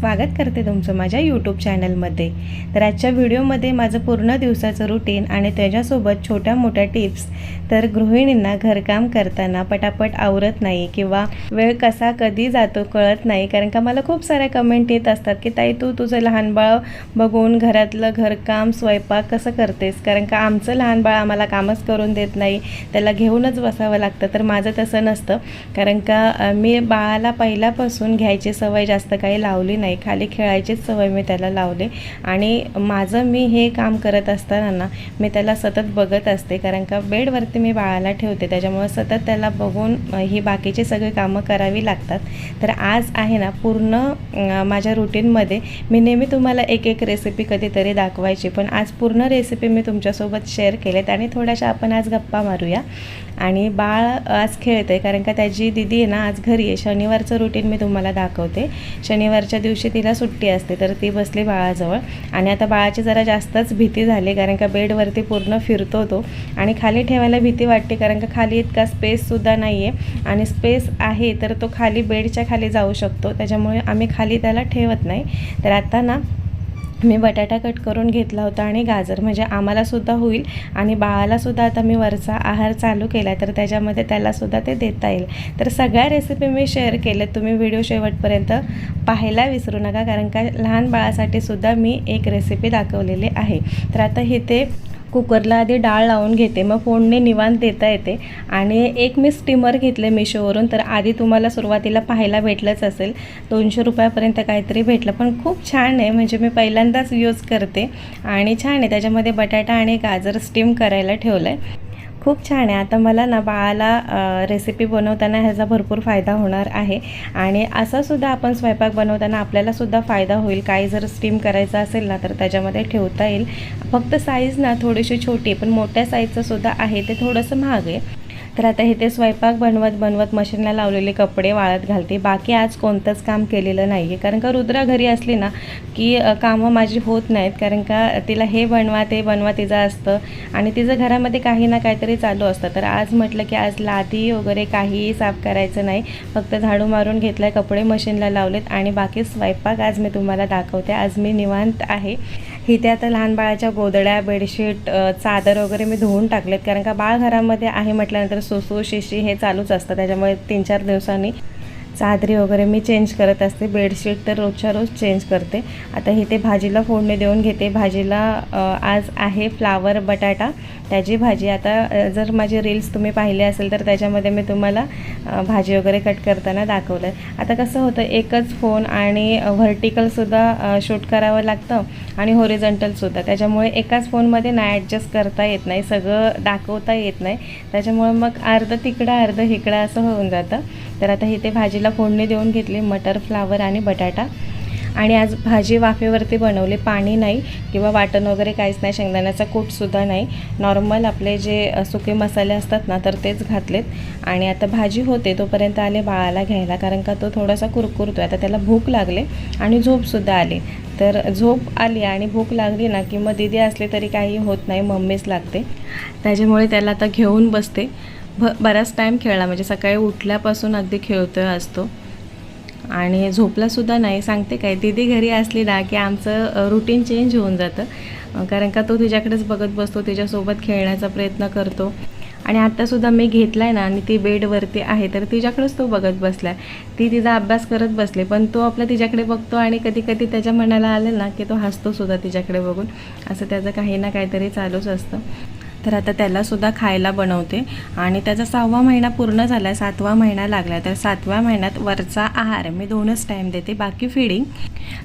स्वागत करते तुमचं माझ्या यूट्यूब चॅनलमध्ये तर आजच्या व्हिडिओमध्ये माझं पूर्ण दिवसाचं रुटीन आणि त्याच्यासोबत छोट्या मोठ्या टिप्स तर गृहिणींना घरकाम करताना पटापट आवरत नाही किंवा वेळ कसा कधी जातो कळत नाही. कारण का मला खूप साऱ्या कमेंट येत असतात की ताई तू तुझं लहान बाळ बघून घरातलं घरकाम स्वयंपाक कसं करतेस? कारण का आमचं लहान बाळ आम्हाला कामच करून देत नाही. त्याला घेऊनच बसावं लागतं. तर माझं तसं नसतं. कारण का मी बाळाला पहिल्यापासून घ्यायची सवय जास्त काही लावली नाही. खाली खेळायचीच सवय मी त्याला लावले. आणि माझं मी हे काम करत असताना ना मी त्याला सतत बघत असते कारण का बेडवरती मी बाळाला ठेवते त्याच्यामुळं सतत त्याला बघून ही बाकीचे सगळे कामं करावी लागतात. तर आज आहे ना पूर्ण माझ्या रुटीनमध्ये मी नेहमी तुम्हाला एक एक रेसिपी कधीतरी दाखवायची पण आज पूर्ण रेसिपी मी तुमच्यासोबत शेअर केलेत आणि थोड्याशा आपण आज गप्पा मारूया. आणि बाळ आज खेळते कारण का त्याची दिदी आहे ना आज घरी आहे. शनिवारचं रुटीन मी तुम्हाला दाखवते. शनिवारच्या दिवशी तिला सुट्टी असते तर ती बसली बाळाजवळ. आणि आता बाळाची जरा जास्तच भीती झाली कारण का बेडवरती पूर्ण फिरतो तो. आणि खाली ठेवायला भीती वाटते कारण का खाली इतका स्पेससुद्धा नाही आहे आणि स्पेस आहे तर तो खाली बेडच्या खाली जाऊ शकतो. त्याच्यामुळे आम्ही खाली त्याला ठेवत नाही. तर आता ना मी बटाटा कट करून घेतला होता आणि गाजर म्हणजे आम्हालासुद्धा होईल आणि बाळालासुद्धा आता मी वरचा आहार चालू केला तर त्याच्यामध्ये त्यालासुद्धा ते देता येईल. तर सगळ्या रेसिपी मी शेअर केल्यात तुम्ही व्हिडिओ शेवटपर्यंत पाहायला विसरू नका कारण का लहान बाळासाठी सुद्धा मी एक रेसिपी दाखवलेली आहे. तर आता इथे कुकरला आधी डाळ लावून घेते. मग फोडणे निवांत देता येते. आणि एक मी स्टीमर घेतले मिशोवरून तर आधी तुम्हाला सुरुवातीला पाहायला भेटलंच असेल. दोनशे रुपयापर्यंत काहीतरी भेटलं. पण खूप छान आहे. म्हणजे मी पहिल्यांदाच यूज करते. आणि छान आहे. त्याच्यामध्ये बटाटा आणि गाजर स्टीम करायला ठेवलं आहे खूप छान आहे. आता मला ना बाळाला रेसिपी बनवताना ह्याचा भरपूर फायदा होणार आहे. आणि असासुद्धा आपण स्वयंपाक बनवताना आपल्यालासुद्धा फायदा होईल. काही जर स्टीम करायचं असेल ना तर त्याच्यामध्ये ठेवता येईल. फक्त साईज ना थोडीशी छोटी पण मोठ्या साईजचंसुद्धा आहे. ते थोडंसं महाग आहे. तर आता हे ते स्वयंपाक बनवत बनवत मशीनला लावलेले कपडे वाळत घालते. बाकी आज कोणतंच काम केलेलं नाही आहे कारण का रुद्रा घरी असली ना की कामं माझी होत नाहीत. कारण का तिला हे बनवा ते बनवा तिचं असतं. आणि तिचं घरामध्ये काही ना काहीतरी चालू असतं. तर आज म्हटलं की आज लादी वगैरे काहीही साफ करायचं नाही. फक्त झाडू मारून घेतलं आहे कपडे मशीनला लावलेत. आणि बाकी स्वयंपाक आज मी तुम्हाला दाखवते. आज मी निवांत आहे. इथे आता लहान बाळाच्या गोदड्या बेडशीट चादर वगैरे मी धुवून टाकलेत. कारण का बाळ घरामध्ये आहे म्हटल्यानंतर सोसू शिशी हे चालूच असतं. त्याच्यामुळे तीन चार दिवसांनी चादरी वगैरे मी चेंज करत असते. बेडशीट तर रोजच्या रोज चेंज करते. आता इथे भाजीला फोडणी देऊन घेते. भाजीला आज आहे फ्लावर बटाटा. त्याची भाजी आता जर माझे रील्स तुम्ही पाहिले असेल तर त्याच्यामध्ये मी तुम्हाला भाजी वगैरे कट करताना दाखवलं आहे आता कसं होतं एकच फोन आणि व्हर्टिकलसुद्धा शूट करावं लागतं आणि होरिझंटलसुद्धा त्याच्यामुळे एकाच फोनमध्ये नाही ॲडजस्ट करता येत नाही. सगळं दाखवता येत नाही. त्याच्यामुळे मग अर्धं तिकडं अर्धं इकडं असं होऊन जातं. तर आता इथे भाजीला फोडणी देऊन घेतली मटर फ्लावर आणि बटाटा. आणि आज भाजी वाफेवरती बनवली पाणी नाही किंवा वाटण वगैरे काहीच नाही शेंगदाण्याचा कूटसुद्धा नाही. नॉर्मल आपले जे सुके मसाले असतात ना तर तेच घातलेत. आणि आता भाजी होते तोपर्यंत आले बाळाला घ्यायला कारण का तो थोडासा कुरकुरतो आता त्याला भूक लागले आणि झोपसुद्धा आली. तर झोप आली आणि भूक लागली ना की मग दिदी असली तरी काही होत नाही मम्मीच लागते. त्याच्यामुळे त्याला आता घेऊन बसते. भ बराच टाईम खेळला. म्हणजे सकाळी उठल्यापासून अगदी खेळतोय असतो. आणि झोपलासुद्धा नाही. सांगते काय दिदी घरी असली ना की आमचं रुटीन चेंज होऊन जातं. कारण का तो तिच्याकडेच बघत बसतो तिच्यासोबत खेळण्याचा प्रयत्न करतो. आणि आत्तासुद्धा मी घेतला आहे ना आणि ती बेडवरती आहे तर तिच्याकडेच तो बघत बसला आहे ती तिचा अभ्यास करत बसली पण तो आपला तिच्याकडे बघतो आणि कधी कधी त्याच्या मनाला आलं ना की तो हसतो सुद्धा तिच्याकडे बघून. असं त्याचं काही ना काहीतरी चालूच असतं. तर आता त्यालासुद्धा खायला बनवते. आणि त्याचा सहावा महिना पूर्ण झाला आहे सातवा महिना लागला तर सातव्या महिन्यात वरचा आहार मी दोनच टाईम देते बाकी फिडिंग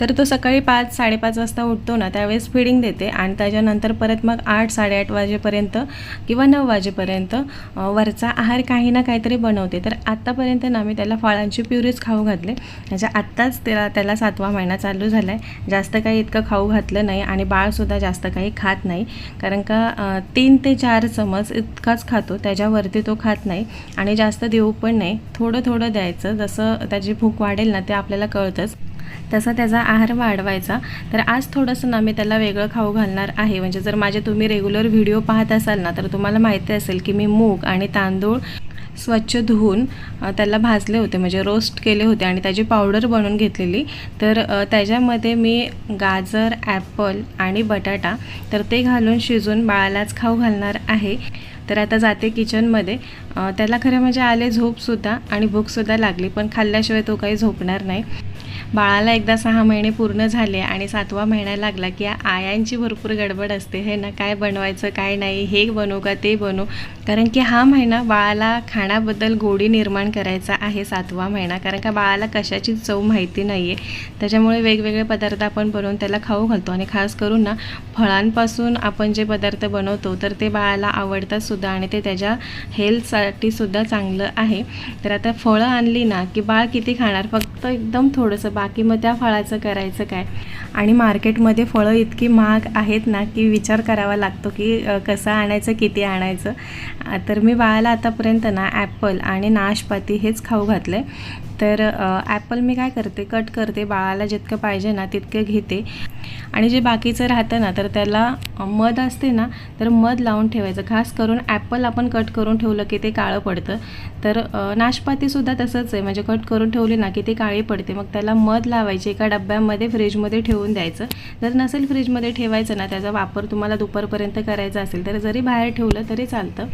तर तो सकाळी पाच साडेपाच वाजता उठतो ना त्यावेळेस फिडिंग देते. आणि त्याच्यानंतर परत मग आठ साडेआठ वाजेपर्यंत किंवा नऊ वाजेपर्यंत वरचा आहार काही ना काहीतरी बनवते. तर आत्तापर्यंत ना मी त्याला फळांची प्युरीच खाऊ घातले. म्हणजे आत्ताच त्याला त्याला सातवा महिना चालू झाला आहे जास्त काही इतकं खाऊ घातलं नाही आणि बाळसुद्धा जास्त काही खात नाही. कारण का तीन ते चार चमच इतकाच खातो त्याच्यावरती तो खात नाही आणि जास्त देऊ पण नाही. थोडं थोडं द्यायचं जसं त्याची भूक वाढेल ना ते आपल्याला कळतंच. तसा त्याचा आहार वाढवायचा. तर आज थोडंसं ना मी त्याला वेगळं खाऊ घालणार आहे. म्हणजे जर माझे तुम्ही रेग्युलर व्हिडिओ पाहत असाल ना तर तुम्हाला माहिती असेल की मी मूग आणि तांदूळ स्वच्छ धुवून त्याला भाजले होते. म्हणजे रोस्ट केले होते आणि त्याची पावडर बनवून घेतलेली. तर त्याच्यामध्ये मी गाजर ॲपल आणि बटाटा तर ते घालून शिजून बाळालाच खाऊ घालणार आहे. तर आता जाते किचनमध्ये. त्याला खरं म्हणजे आले झोपसुद्धा आणि भूकसुद्धा लागली पण खाल्ल्याशिवाय तो काही झोपणार नाही. बाळाला एकदा सहा महिने पूर्ण झाले आणि सातवा महिना लागला की आयांची भरपूर गडबड असते. हे ना काय बनवायचं काय नाही हे बनवू का ते बनवू. कारण की हा महिना बाळाला खाण्याबद्दल गोडी निर्माण करायचा आहे सातवा महिना. कारण का बाळाला कशाची चव माहिती नाही आहे त्याच्यामुळे वेगवेगळे पदार्थ आपण बनवून त्याला खाऊ घालतो. आणि खास करून ना फळांपासून आपण जे पदार्थ बनवतो तर ते बाळाला आवडतात सुद्धा आणि ते त्याच्या हेल्थसाठी सुद्धा चांगलं आहे. तर आता फळं आणली ना की बाळ किती खाणार? फक्त एकदम थोडंसं बाकी मग त्या फळाचं करायचं काय? आणि मार्केटमध्ये फळं इतकी महाग आहेत ना की विचार करावा लागतो की कसं आणायचं किती आणायचं? तर मी बाळाला आतापर्यंत ना ॲपल आणि नाशपाती हेच खाऊ घातलं आहे तर ॲपल मी काय करते कट करते बाळाला जितकं पाहिजे ना तितकं घेते. आणि जे बाकीचं राहतं ना तर त्याला मध असते ना तर मध लावून ठेवायचं. खास करून ॲपल आपण कट करून ठेवलं की ते काळं पडतं. तर नाशपातीसुद्धा तसंच आहे. म्हणजे कट करून ठेवली ना की ते काळी पडते. मग त्याला मध लावायचे एका डब्यामध्ये फ्रीजमध्ये ठेवून द्यायचं. जर नसेल फ्रीजमध्ये ठेवायचं ना त्याचा वापर तुम्हाला दुपारपर्यंत करायचा असेल तर जरी बाहेर ठेवलं तरी चालतं.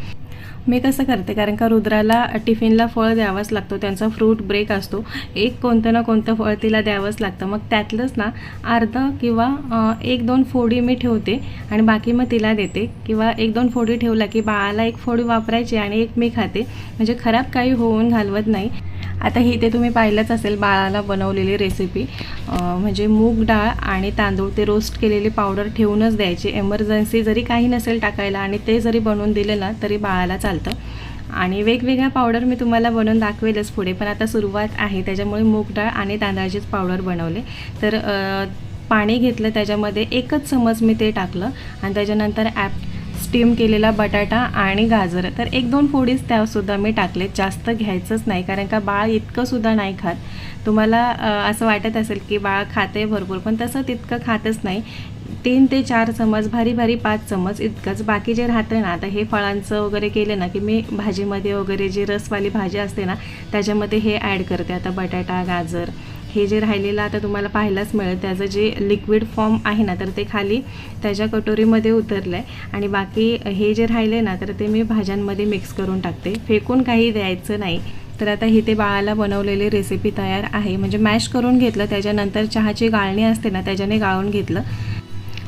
मी कसं करते कारण का रुद्राला टिफिनला फळ द्यावंच लागतो त्यांचा फ्रूट ब्रेक असतो. एक कोणतं ना कोणतं फळ तिला द्यावंच लागतं. मग त्यातलंच ना अर्धा किंवा एक दोन फोडी मी ठेवते आणि बाकी मग तिला देते. किंवा एक दोन फोडी ठेवला की बाळाला एक फोडी वापरायची आणि एक मी खाते. म्हणजे खराब काही होऊन घालवत नाही. आता ही ते तुम्ही पाहिलंच असेल बाळाला बनवलेली रेसिपी म्हणजे मूग डाळ आणि तांदूळ ते रोस्ट केलेली पावडर ठेवूनच द्यायची. एमर्जन्सी जरी काही नसेल टाकायला आणि ते जरी बनवून दिलं ना तरी बाळाला चालतं. आणि वेगवेगळ्या पावडर मी तुम्हाला बनवून दाखवेलच पुढे पण आता सुरुवात आहे. त्याच्यामुळे मूग डाळ आणि तांदळाचीच पावडर बनवले. तर पाणी घेतलं त्याच्यामध्ये एकच चमच मी ते टाकलं. आणि त्याच्यानंतर ॲप स्टीम केलेला बटाटा आणि गाजर. तर एक दोन फोडीच त्यासुद्धा मी टाकले जास्त घ्यायचंच नाही कारण का बाळ इतकंसुद्धा नाही खात. तुम्हाला असं वाटत असेल की बाळ खाते भरपूर पण तसं तितकं खातच नाही. तीन ते चार चमच भारी भारी पाच चमच इतकंच. बाकी जे राहतं ना आता हे फळांचं वगैरे केलं ना की मी भाजीमध्ये वगैरे जी रसवाली भाजी असते ना त्याच्यामध्ये हे ॲड करते. आता बटाटा गाजर हे जे राहिलेलं आता तुम्हाला पाहायलाच मिळेल त्याचं जे लिक्विड फॉर्म आहे ना तर ते खाली त्याच्या कटोरीमध्ये उतरलं आहे आणि बाकी हे जे राहिले ना तर ते मी भाज्यांमध्ये मिक्स करून टाकते. फेकून काही द्यायचं नाही. तर आता ही ते बाळाला बनवलेली रेसिपी तयार आहे. म्हणजे मॅश करून घेतलं त्याच्यानंतर चहाची गाळणी असते ना त्याच्याने गाळून घेतलं.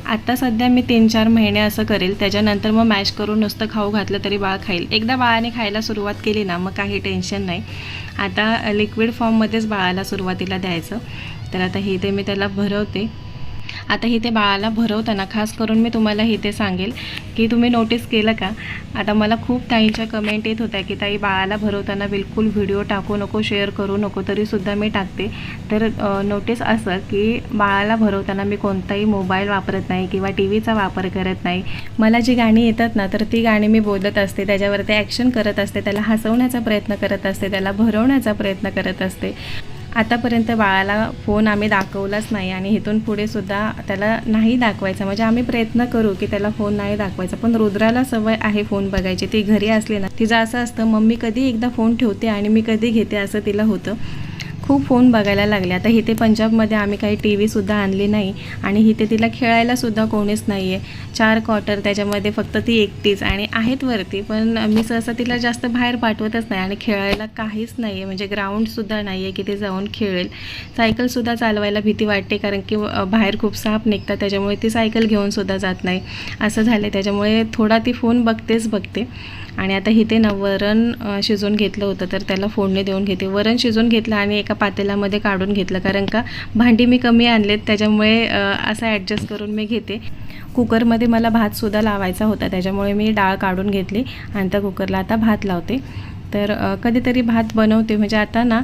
आत्ता सध्या मी तीन चार महिने असं करेल. त्याच्यानंतर मग मॅश करून नुसतं खाऊ घातलं तरी बाळ खाईल. एकदा बाळाने खायला सुरुवात केली ना मग काही टेन्शन नाही. आता लिक्विड फॉर्ममध्येच बाळाला सुरुवातीला द्यायचं. तर आता हे ते मी त्याला भरवते. आता इथे बाळाला भरवताना खास करून मी तुम्हाला इथे सांगेल की तुम्ही नोटीस केलं का? आता मला खूप ताईंच्या कमेंट येत होत्या की ताई बाळाला भरवताना बिलकुल व्हिडिओ टाकू नको शेअर करू नको तरीसुद्धा मी टाकते. तर नोटीस असं की बाळाला भरवताना मी कोणताही मोबाईल वापरत नाही किंवा टी व्हीचा वापर करत नाही. मला जी गाणी येतात ना तर ती गाणी मी बोलत असते. त्याच्यावरती ॲक्शन करत असते. त्याला हसवण्याचा प्रयत्न करत असते. त्याला भरवण्याचा प्रयत्न करत असते. आतापर्यंत बाळाला फोन आम्ही दाखवलाच नाही आणि इथून पुढे सुद्धा त्याला नाही दाखवायचा. म्हणजे आम्ही प्रयत्न करू की त्याला फोन नाही दाखवायचा. पण रुद्राला सवय आहे फोन बघायची. ती घरी असली ना तिचं असं असतं मम्मी कधी एकदा फोन ठेवते आणि मी कधी घेते? असं तिला होतं. खूप फोन बघायला लागले. आता इथे पंजाबमध्ये आम्ही काही टी व्हीसुद्धा आणली नाही आणि इथे तिला खेळायलासुद्धा कोणीच नाही आहे चार क्वार्टर त्याच्यामध्ये फक्त ती एकटीच आणि आहेत वरती पण मी सहसा तिला जास्त बाहेर पाठवतच नाही आणि खेळायला काहीच नाही आहे म्हणजे ग्राउंडसुद्धा नाही आहे की ते जाऊन खेळेल. सायकलसुद्धा चालवायला भीती वाटते कारण की बाहेर खूप साप निघतात त्याच्यामुळे ती सायकल घेऊनसुद्धा जात नाही. असं झालं त्याच्यामुळे थोडा ती फोन बघतेच बघते. आणि आता इथे ना वरण शिजवून घेतलं होतं तर त्याला फोडणी देऊन घेते. वरण शिजवून घेतलं आणि एका पातेल्यामध्ये काढून घेतलं. कारण का भांडी मी कमी आणलेत त्याच्यामुळे असं ॲडजस्ट करून मी घेते. कुकरमध्ये मला भातसुद्धा लावायचा होता त्याच्यामुळे मी डाळ काढून घेतली आणि त्या कुकरला आता भात लावते. तर कधीतरी भात बनवते. म्हणजे आता ना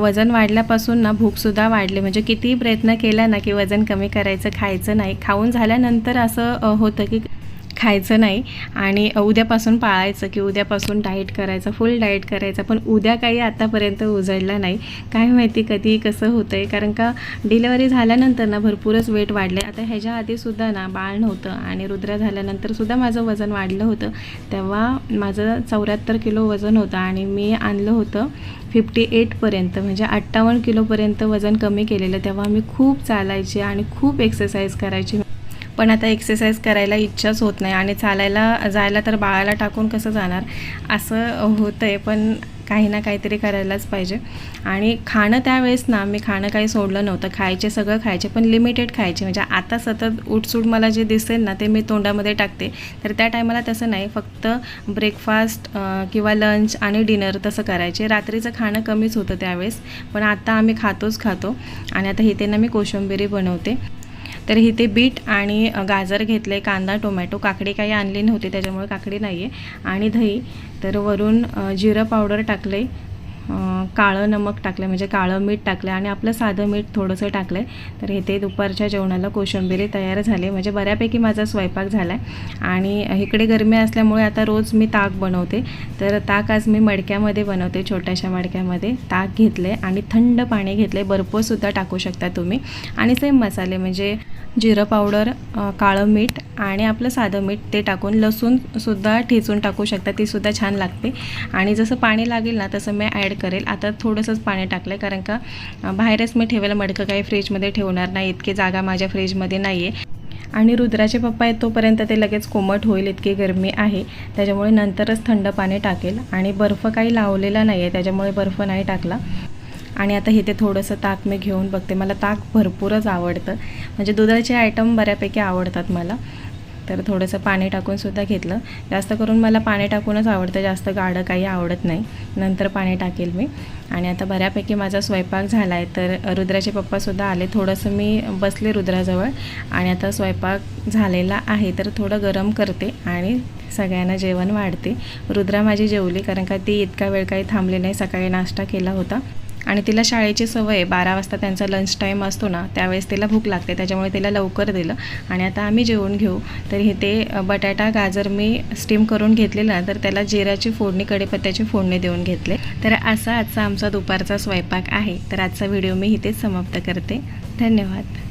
वजन वाढल्यापासून ना भूकसुद्धा वाढली. म्हणजे कितीही प्रयत्न केला ना की वजन कमी करायचं खायचं नाही. खाऊन झाल्यानंतर असं होतं की खायचं नाही. आणि उद्यापासून पाळायचं की उद्यापासून डाएट करायचं फुल डाएट करायचं. पण उद्या काही आत्तापर्यंत उजळलं नाही. काय माहिती कधी कसं होतं आहे कारण का डिलेवरी झाल्यानंतर ना भरपूरच वेट वाढले. आता ह्याच्या आधीसुद्धा ना बाळ नव्हतं आणि रुद्र झाल्यानंतरसुद्धा माझं वजन वाढलं होतं. तेव्हा माझं चौऱ्याहत्तर किलो वजन होतं आणि मी आणलं होतं फिफ्टी एटपर्यंत म्हणजे अठ्ठावन्न किलोपर्यंत वजन कमी केलेलं. तेव्हा मी खूप चालायचे आणि खूप एक्सरसाइज करायची. पण आता एक्सरसाइज करायला इच्छाच होत नाही आणि चालायला जायला तर बाळाला टाकून कसं जाणार? असं होतं आहे पण काही ना काहीतरी करायलाच पाहिजे. आणि खाणं त्यावेळेस ना मी खाणं काही सोडलं नव्हतं. खायचे सगळं खायचे पण लिमिटेड खायचे. म्हणजे आता सतत उठसूट मला जे दिसेल ना ते मी तोंडामध्ये टाकते. तर त्या टायमाला तसं नाही. फक्त ब्रेकफास्ट किंवा लंच आणि डिनर तसं करायचे. रात्रीचं खाणं कमीच होतं त्यावेळेस. पण आता आम्ही खातोच खातो. आणि आता इथे ना मी कोशिंबिरी बनवते. तर इथे बीट आणि गाजर गाजर घेतले कांदा टोमॅटो काकडी काही आणली नव्हती त्याच्यामुळे काकडी नाही आहे आणि दही तर वरून जिरं पावडर टाकले काळं नमक टाकलं म्हणजे काळं मीठ टाकलं आणि आपलं साधं मीठ थोडंसं टाकलं तर इथे दुपारच्या जेवणाला कोशिंबिरी तयार झाली म्हणजे बऱ्यापैकी माझा स्वयंपाक झाला आहे आणि इकडे गरमी असल्यामुळे आता रोज मी ताक बनवते. तर ताक आज मी मडक्यामध्ये बनवते छोट्याशा मडक्यामध्ये. ताक घेतले आणि थंड पाणी घेतले बर्फसुद्धा टाकू शकता तुम्ही. आणि सेम मसाले म्हणजे जिरं पावडर काळं मीठ आणि आपलं साधं मीठ ते टाकून लसूणसुद्धा ठेचून टाकू शकता तीसुद्धा छान लागते. आणि जसं पाणी लागेल ना तसं मी ॲड करेल. आता थोडंसंच पाणी टाकलं आहे कारण का बाहेरच मी ठेवायला मडकं काही फ्रीजमध्ये ठेवणार नाही इतकी जागा माझ्या फ्रीजमध्ये नाही आहे आणि रुद्राचे पप्पा आहेत तोपर्यंत ते लगेच कोमट होईल इतकी गरमी आहे. त्याच्यामुळे नंतरच थंड पाणी टाकेल. आणि बर्फ काही लावलेला नाही आहे त्याच्यामुळे बर्फ नाही टाकला. आणि आता इथे थोडंसं ताक मी घेऊन बघते. मला ताक भरपूरच आवडतं. म्हणजे दुधाचे आयटम बऱ्यापैकी आवडतात मला. तर थोडंसं पाणी टाकूनसुद्धा घेतलं. जास्त करून मला पाणी टाकूनच आवडतं. जास्त गाढं काही आवडत नाही. नंतर पाणी टाकेल मी. आणि आता बऱ्यापैकी माझा स्वयंपाक झाला आहे तर रुद्राचे पप्पासुद्धा आले. थोडंसं मी बसले रुद्राजवळ. आणि आता स्वयंपाक झालेला आहे. तर थोडं गरम करते आणि सगळ्यांना जेवण वाढते. रुद्रा माझी जेवली. कारण का ती इतका वेळ काही थांबली नाही. सकाळी नाश्ता केला होता. आणि तिला शाळेची सवय बारा वाजता त्यांचा लंच टाईम असतो ना त्यावेळेस तिला भूक लागते त्याच्यामुळे तिला लवकर दिलं. आणि आता आम्ही जेवून घेऊ. तर हे ते बटाटा गाजर मी स्टीम करून घेतलेला तर त्याला जिऱ्याची फोडणी कढीपत्त्याची फोडणी देऊन घेतले. तर असा आजचा आमचा दुपारचा स्वयंपाक आहे. तर आजचा व्हिडिओ मी इथेच समाप्त करते. धन्यवाद.